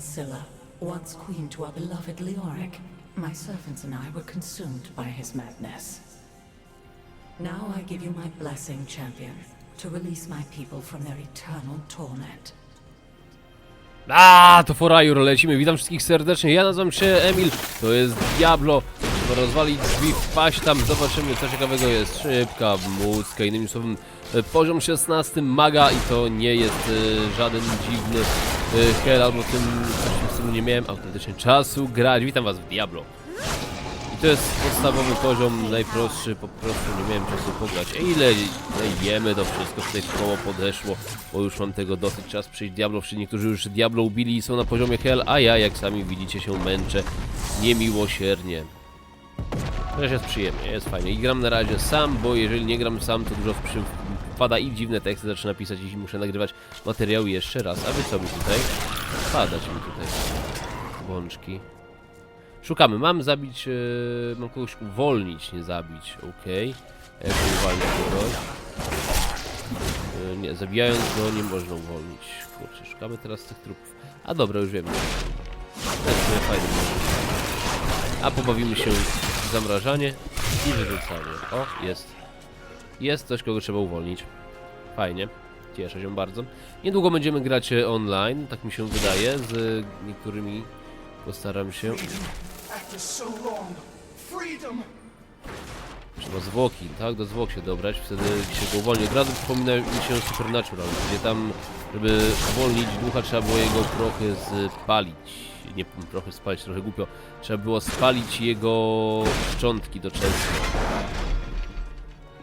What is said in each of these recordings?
Scylla, once queen to our beloved Leoric. My servants and I were consumed by his madness. Now I give you my blessing, champion, to release my people from their eternal torment. A, to Forajur, lecimy. Witam wszystkich serdecznie. Ja nazywam się Emil. To jest Diablo. Trzeba rozwalić drzwi, wpaść tam, zobaczymy co ciekawego jest. Szybka mucka, innymi słowy poziom 16 maga i to nie jest e, żaden dziwny hell, albo tym coś w tym stylu nie miałem autentycznie czasu grać. Witam was w Diablo. I to jest podstawowy poziom, najprostszy, po prostu nie miałem czasu pograć. E, Ile jemy, to wszystko tutaj w koło podeszło, bo już mam tego dosyć. Czas przyjść Diablo, wszyscy niektórzy już Diablo ubili i są na poziomie Hell, a ja, jak sami widzicie, się męczę niemiłosiernie. Chociaż jest przyjemnie, jest fajnie. I gram na razie sam, bo jeżeli nie gram sam, to dużo przy... wpada i dziwne teksty zaczyna pisać i muszę nagrywać materiały jeszcze raz. A wy co mi tutaj? Padać mi tutaj. Bączki. Szukamy. Mam zabić... Yy, mam kogoś uwolnić, nie zabić. Okej. Okay. Uwalnię kogoś? Yy, nie, zabijając go nie można uwolnić. Kurczę, szukamy teraz tych trupów. A dobra, już wiem. W sumie fajny. A pobawimy się w zamrażanie i wyrzucanie. O, jest. Jest coś, kogo trzeba uwolnić. Fajnie. Cieszę się bardzo. Niedługo będziemy grać e, online, tak mi się wydaje, z niektórymi postaram się. Trzeba zwłoki, tak? Do zwłok się dobrać, wtedy się go uwolni. Od razu przypomina mi się Supernatural, gdzie tam, żeby uwolnić ducha, trzeba było jego prochy spalić. Nie prochy spalić, trochę głupio. Trzeba było spalić jego szczątki do części.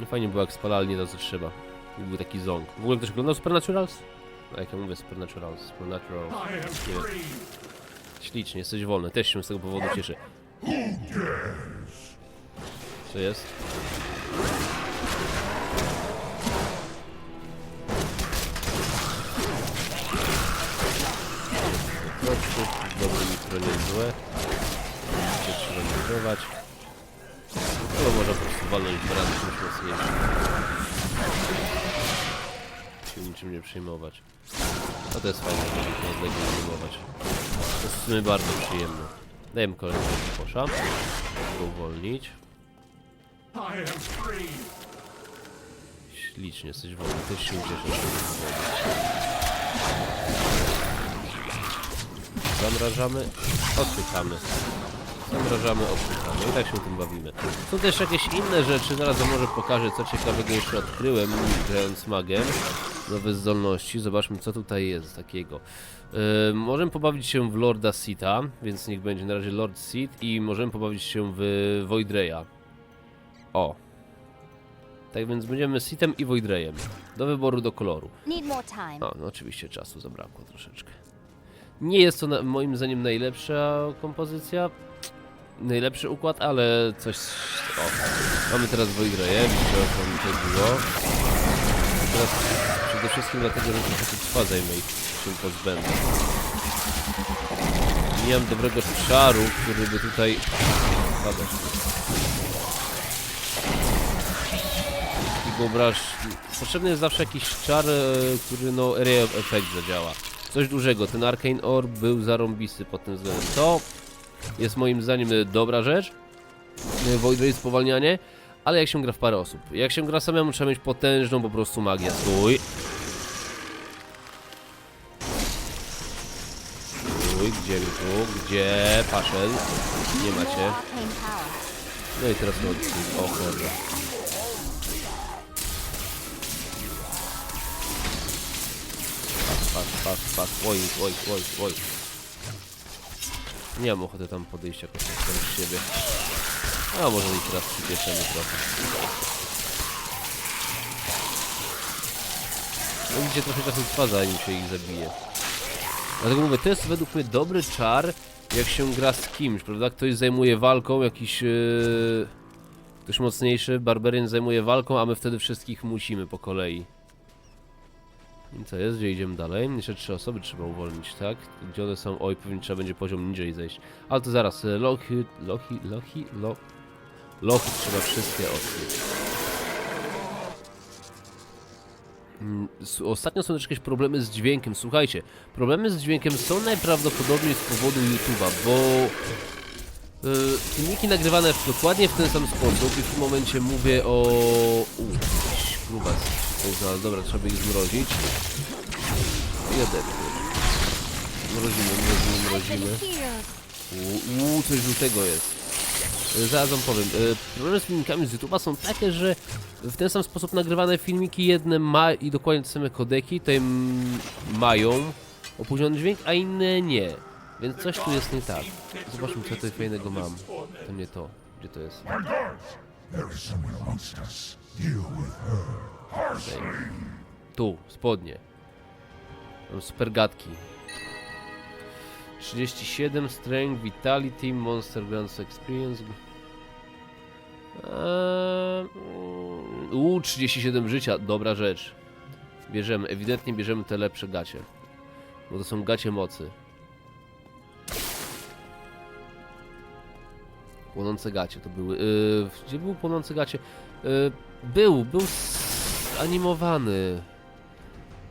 No fajnie było, jak spalali nie to, co trzeba. I był taki ząg. W ogóle ktoś oglądał Supernaturals? No, jak ja mówię Supernaturals, Supernatural. I am Nie wiem. Ślicznie, jesteś wolny. Też się z tego powodu cieszę. Co jest? Kroczków, dobre nitro niezłe. Się trzeba No można po prostu walnąć dwa razy czymś mocniejszym. Się niczym nie przejmować. No to jest fajne, żeby się odległe zajmować. To jest w sumie bardzo przyjemne. Dajemy kolejnego kosza. Go uwolnić. Ślicznie, jesteś wolny. Też się ucieszę. Zamrażamy, odpychamy. Zamrażamy, odpychamy. I tak się tym bawimy. Są też jakieś inne rzeczy. Zaraz wam może pokażę, co ciekawego jeszcze odkryłem, grając magiem. Nowe zdolności. Zobaczmy, co tutaj jest takiego. Yy, możemy pobawić się w Lorda Sita, więc niech będzie na razie Lord Sit i możemy pobawić się w Voidreya. O, tak więc będziemy Sitem i Voidreyem. Do wyboru, do koloru. No, no oczywiście czasu zabrakło troszeczkę. Nie jest to na, moim zdaniem najlepsza kompozycja, najlepszy układ, ale coś... O, mamy teraz widzicie o co mi to było. Teraz przede wszystkim dlatego, że trochę trwa zajmę i się pozbędę. Nie mam dobrego czaru, który by tutaj... Padać. I wyobraź, potrzebny jest zawsze jakiś czar, e, który no area of effect zadziała. Coś dużego, ten Arcane Orb był zarąbisty pod tym względem. To jest moim zdaniem e, dobra rzecz. Void Ray spowalnianie, ale jak się gra w parę osób. Jak się gra samemu trzeba mieć potężną po prostu magię. Stój. Stój, gdzie mi tu? Gdzie? Paszel? Nie macie. No i teraz to o cholera. Patrz, patrz, patrz, patrz, oj, oj, oj, oj. Nie mam ochoty tam podejść jakoś tak tam z siebie. A może i teraz przyspieszymy trochę. No widzicie, trochę czasu trwa zanim się ich zabije. Dlatego mówię, to jest według mnie dobry czar, jak się gra z kimś, prawda? Ktoś zajmuje walką, jakiś... Yy... Ktoś mocniejszy, Barbarian zajmuje walką, a my wtedy wszystkich musimy po kolei. I co jest? Gdzie idziemy dalej? Jeszcze trzy osoby trzeba uwolnić, tak? Gdzie one są? Oj, pewnie trzeba będzie poziom niżej zejść. Ale to zaraz, Loki, Loki, Loki, Lo... Loki trzeba wszystkie odkryć. Mm, Ostatnio są też jakieś problemy z dźwiękiem. Słuchajcie, problemy z dźwiękiem są najprawdopodobniej z powodu YouTube'a, bo y, filmiki nagrywane dokładnie w ten sam sposób i w tym momencie mówię o... U, jakiś znalazł. Dobra, trzeba ich zmrozić. Jeden. Mrozimy, mrozimy, mrozimy. Uuu, coś żółtego jest. E, Zaraz wam powiem. E, Problemy z filmikami z YouTube'a są takie, że w ten sam sposób nagrywane filmiki jedne ma i dokładnie te same kodeki, te mają opóźniony dźwięk, a inne nie. Więc coś tu jest nie tak. Zobaczmy co tutaj fajnego mam. To nie to. Gdzie to jest? There is someone amongst us. Deal with her. Tu, spodnie. Mam super gadki. 37 Strength, Vitality, Monster Guns Experience. Eee, mm, Uuu, 37 życia, dobra rzecz. Bierzemy, ewidentnie bierzemy te lepsze gacie. Bo to są gacie mocy. Płonące gacie to były. Yy, gdzie był płonące gacie? Yy, był, był animowany.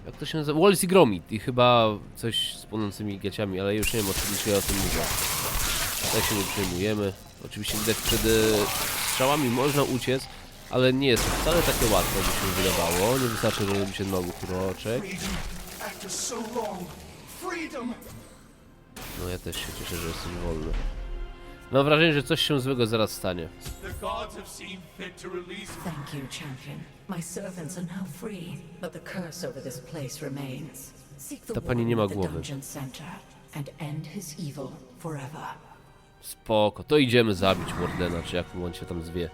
Jak to się nazywa? Wallace i Gromit i chyba coś z płonącymi gaciami, ale już nie wiem o czym dzisiaj o tym mówię. Tak się nie przejmujemy. Oczywiście widać przed e, strzałami można uciec, ale nie jest wcale takie łatwe, jak się wydawało. Nie wystarczy, że robi się long. Freedom! No ja też się cieszę, że jesteś wolny. Mam wrażenie, że coś się złego zaraz stanie. The gods have seen fit to release Thank you, champion. My servants are now free, but the curse over this place remains. Seek the Ta pani nie ma głowy. dungeon center and end his evil forever. Spoko, to idziemy zabić Wardena, czy jak mu on się tam zwie.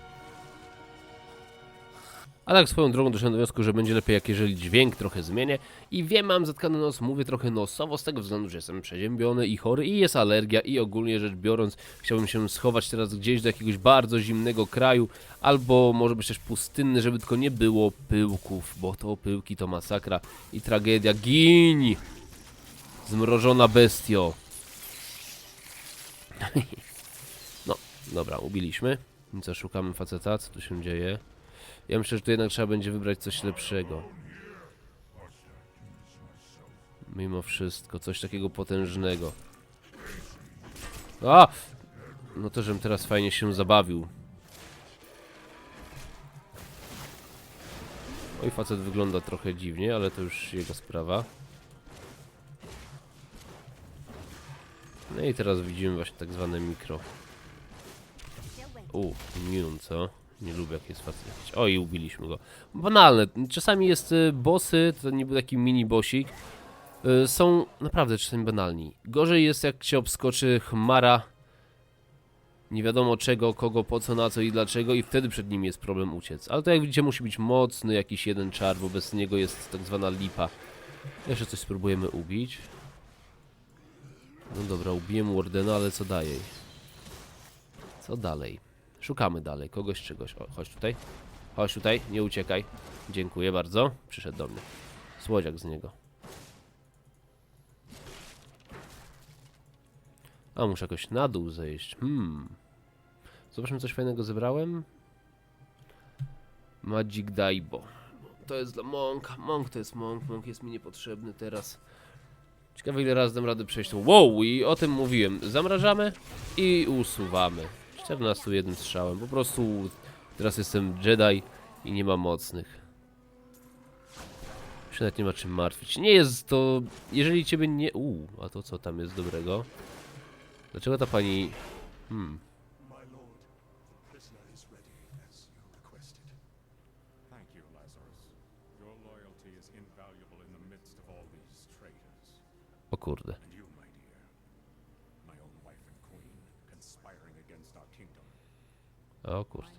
A tak swoją drogą doszedłem do wniosku, że będzie lepiej jak jeżeli dźwięk trochę zmienię i wiem, mam zatkany nos, mówię trochę nosowo z tego względu, że jestem przeziębiony i chory i jest alergia i ogólnie rzecz biorąc chciałbym się schować teraz gdzieś do jakiegoś bardzo zimnego kraju albo może być też pustynny, żeby tylko nie było pyłków, bo to pyłki to masakra i tragedia. Gin! Zmrożona bestio. No, dobra, ubiliśmy. Co, szukamy faceta? Co tu się dzieje? Ja myślę, że tu jednak trzeba będzie wybrać coś lepszego. Mimo wszystko, coś takiego potężnego. A! No to, żebym teraz fajnie się zabawił. Oj, facet wygląda trochę dziwnie, ale to już jego sprawa. No i teraz widzimy właśnie tak zwane mikro. U, immune, co? Nie lubię jak jest facet. O, i ubiliśmy go. Banalne. Czasami jest y, bossy, to niby taki mini bossik. Y, są naprawdę czasami banalni. Gorzej jest jak się obskoczy chmara nie wiadomo czego, kogo, po co, na co i dlaczego i wtedy przed nim jest problem uciec. Ale to jak widzicie musi być mocny jakiś jeden czar, bo bez niego jest tak zwana lipa. Jeszcze coś spróbujemy ubić. No dobra, ubiłem Wardena, ale co dalej? Co dalej? Szukamy dalej, kogoś, czegoś. O, chodź tutaj. Chodź tutaj, nie uciekaj. Dziękuję bardzo. Przyszedł do mnie. Słodziak z niego. A, muszę jakoś na dół zejść. Hmm. Zobaczmy, coś fajnego zebrałem. Magic Daibo. To jest dla Monka. Monk to jest Monk. Monk jest mi niepotrzebny teraz. Ciekawe ile razy dam radę przejść. Wow, i o tym mówiłem. Zamrażamy i usuwamy. 14 jednym strzałem. Po prostu teraz jestem Jedi i nie ma mocnych. Już nawet nie ma czym martwić. Nie jest to... Jeżeli ciebie nie... Uuu, a to co tam jest dobrego? Dlaczego ta pani... Hmm. My lord, the prisoner is ready as you requested. Thank you, Lazarus. Your loyalty is invaluable in the midst of all these traitors. O kurde. And you, my dear, my own wife and queen, conspiring against our kingdom. O kurde.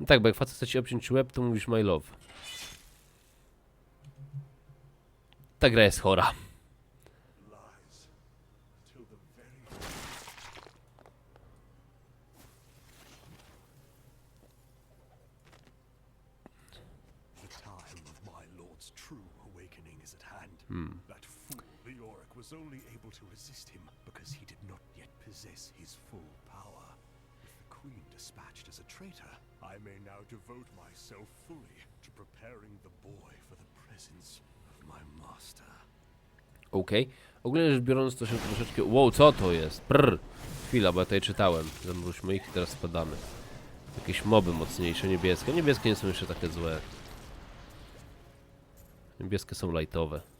No tak, bo jak facet chce ci obciąć łeb, to mówisz my love. Ta gra jest chora. Lies. The Leoric was only able to resist him because he did not yet possess his full power. If the queen dispatched as a traitor, I may now devote myself fully to preparing the boy for the presence of my master. Okej. Ogólnie rzecz biorąc to się troszeczkę... Wow, co to jest? Prr. Chwila, bo ja tutaj czytałem. Zamruźmy ich i teraz spadamy. Jakieś moby mocniejsze, niebieskie. Niebieskie nie są jeszcze takie złe. Niebieskie są lightowe.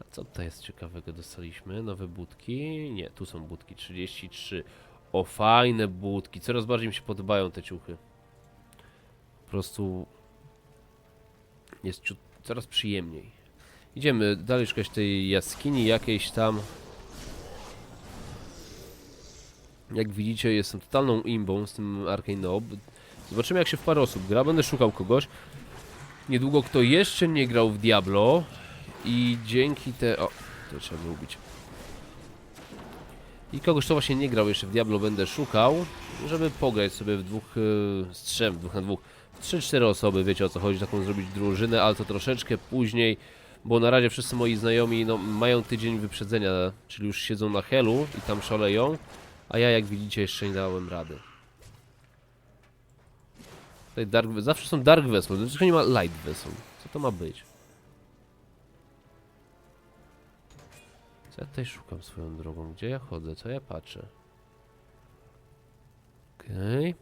A co tutaj jest ciekawego dostaliśmy? Nowe budki? Nie, tu są budki. 33. O, fajne budki. Coraz bardziej mi się podobają te ciuchy. Po prostu... Jest ciut coraz przyjemniej. Idziemy dalej szukać tej jaskini jakiejś tam. Jak widzicie, jestem totalną imbą z tym Arcane Nob. Zobaczymy jak się w parę osób gra. Będę szukał kogoś. Niedługo kto jeszcze nie grał w Diablo. I dzięki te... O, to trzeba było ubić. I kogoś, kto właśnie nie grał jeszcze w Diablo, będę szukał, żeby pograć sobie w dwóch, e, z trzem, dwóch na dwóch, trzy, cztery osoby, wiecie o co chodzi, taką zrobić drużynę, ale to troszeczkę później, bo na razie wszyscy moi znajomi no, mają tydzień wyprzedzenia, czyli już siedzą na helu i tam szaleją, a ja jak widzicie jeszcze nie dałem rady. Tutaj dark, zawsze są Dark Vessel, dlaczego nie ma Light Vessel? Co to ma być? Co ja tutaj szukam swoją drogą? Gdzie ja chodzę? Co ja patrzę? Okej.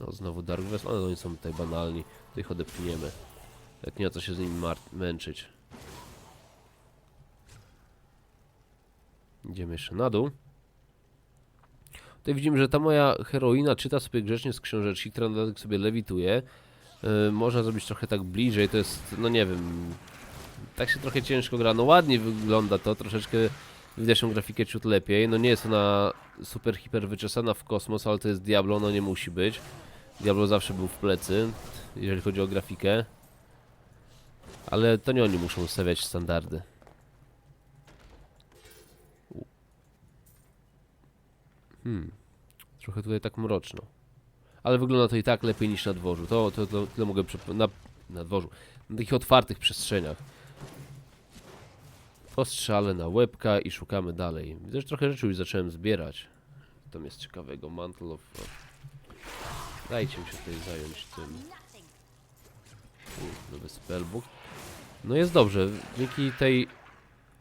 No znowu Dark Vessel, ale oni są tutaj banalni. Tutaj chodę pniemy. Jak nie się z nimi męczyć. Idziemy jeszcze na dół. Tutaj widzimy, że ta moja heroina czyta sobie grzecznie z książeczki, która na sobie lewituje. Yy, można zrobić trochę tak bliżej, to jest, no nie wiem, tak się trochę ciężko gra. No ładnie wygląda to, troszeczkę widać tą grafikę ciut lepiej. No nie jest ona super hiper wyczesana w kosmos, ale to jest Diablo, no nie musi być. Diablo zawsze był w plecy, jeżeli chodzi o grafikę. Ale to nie oni muszą stawiać standardy. Hmm. Trochę tutaj tak mroczno. Ale wygląda to i tak lepiej niż na dworzu. To, to, to tyle mogę na, na dworzu. Na takich otwartych przestrzeniach. Postrzale na łebka i szukamy dalej. Że trochę rzeczy już zacząłem zbierać. Tam jest ciekawego. Mantle of... Dajcie mi się tutaj zająć tym. U, nowy spellbook. No jest dobrze. Dzięki tej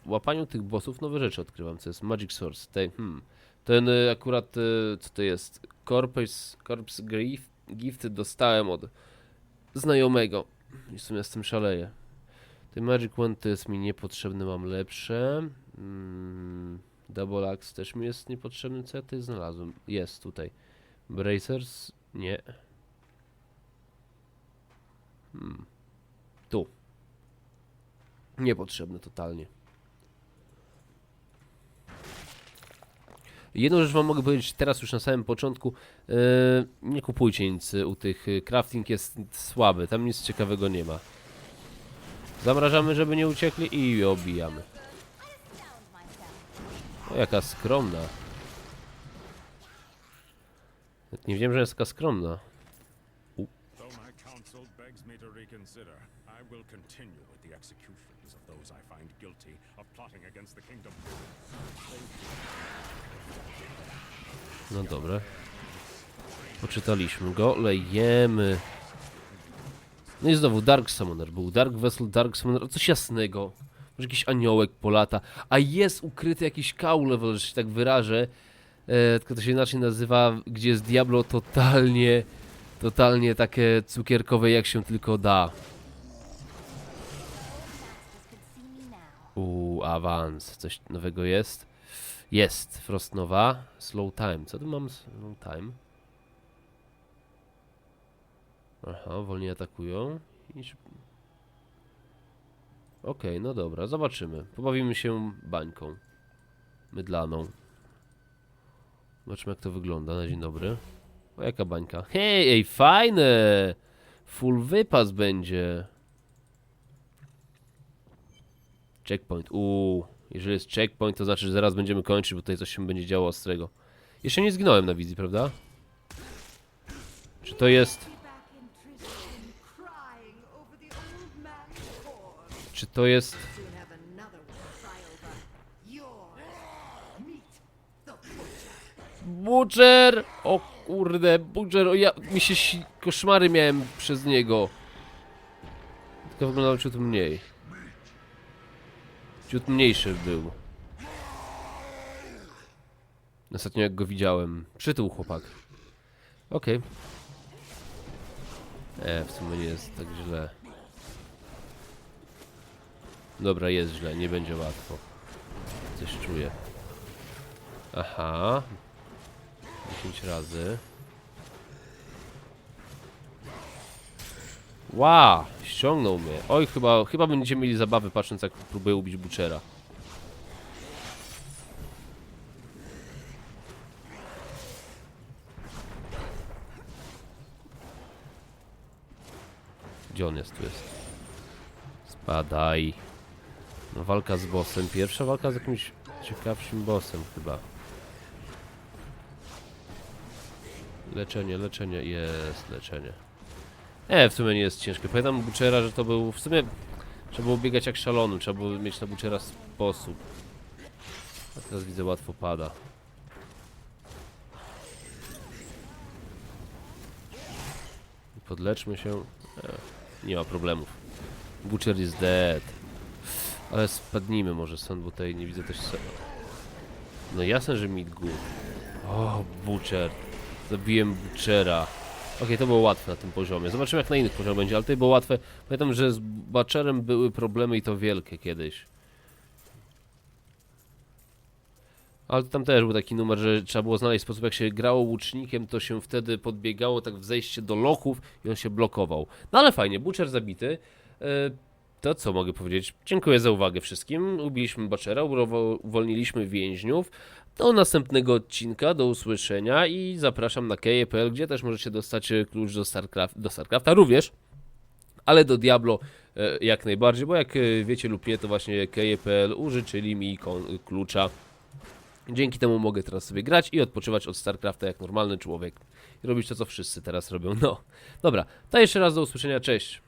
łapaniu tych bossów nowe rzeczy odkrywam, co jest Magic Source. Tej, hmm. Ten y, akurat, y, co to jest? Corpse, Corpse Gift, Gift dostałem od znajomego. I w sumie z tym szaleję. Ten Magic Wand to jest mi niepotrzebny, mam lepsze. Mm, Double Axe też mi jest niepotrzebny. Co ja tutaj znalazłem? Jest tutaj. Bracers? Nie. Hmm. Tu. Niepotrzebny totalnie. Jedną rzecz wam mogę powiedzieć teraz już na samym początku. Yy, nie kupujcie nic u tych. y, Crafting jest słaby. Tam nic ciekawego nie ma. Zamrażamy, żeby nie uciekli i obijamy. O, jaka skromna. Nie wiem, że jest taka skromna. No dobra. Poczytaliśmy go, lejemy. No i znowu Dark Summoner był. Dark Vessel, Dark Summoner, coś jasnego. Może jakiś aniołek polata. A jest ukryty jakiś cow level, że się tak wyrażę. E, tylko to się inaczej nazywa, gdzie jest Diablo totalnie, totalnie takie cukierkowe jak się tylko da. Uuu, awans. Coś nowego jest? Jest. Frost Nowa. Slow time. Co tu mam? Slow time. Aha, wolniej atakują. I Okej, no dobra, zobaczymy. Pobawimy się bańką. Mydlaną. Zobaczymy jak to wygląda na dzień dobry. O, jaka bańka. Hej, ej, fajne! Full wypas będzie. Checkpoint. Uuu, jeżeli jest checkpoint, to znaczy, że zaraz będziemy kończyć, bo tutaj coś się będzie działo ostrego. Jeszcze nie zginąłem na wizji, prawda? Czy to jest... Czy to jest... Butcher. O Kurde, Butcher, o ja, mi się si- koszmary miałem przez niego. Tylko wyglądał ciut mniej. Ciut mniejszy był. Ostatnio jak go widziałem. Przytył chłopak. Okej. E, w sumie nie jest tak źle. Dobra, jest źle, nie będzie łatwo. Coś czuję. Aha. 10 razy. Ła, ściągnął mnie. Oj, chyba, chyba będziecie mieli zabawy patrząc jak próbuję ubić Butchera. Gdzie on jest? Tu jest. Spadaj. No walka z bossem. Pierwsza walka z jakimś ciekawszym bossem chyba. Leczenie, leczenie. Jest leczenie. E, w sumie nie jest ciężkie. Pamiętam Butchera, że to był w sumie... Trzeba było biegać jak szalony, trzeba było mieć na Butchera sposób. A teraz widzę łatwo pada. Podleczmy się. E, nie ma problemów. Butcher is dead. Ale spadnijmy może stąd, bo tutaj nie widzę też... No jasne, że mid good. O, Butcher. Zabiłem Butchera. Okej, to było łatwe na tym poziomie. Zobaczymy jak na innych poziomach będzie, ale to było łatwe. Pamiętam, że z Butcherem były problemy i to wielkie kiedyś. Ale tam też był taki numer, że trzeba było znaleźć sposób, jak się grało łucznikiem, to się wtedy podbiegało tak w zejście do lochów i on się blokował. No ale fajnie, Butcher zabity. E, to co mogę powiedzieć? Dziękuję za uwagę wszystkim. Ubiliśmy urowo- uwolniliśmy więźniów. Do następnego odcinka, do usłyszenia i zapraszam na keje.pl, gdzie też możecie dostać e, klucz do, Starcraft, do StarCrafta również, ale do Diablo e, jak najbardziej, bo jak e, wiecie lub nie, to właśnie keje.pl użyczyli mi klucza. Dzięki temu mogę teraz sobie grać i odpoczywać od StarCrafta jak normalny człowiek. I robić to, co wszyscy teraz robią. No, dobra, to jeszcze raz do usłyszenia, cześć.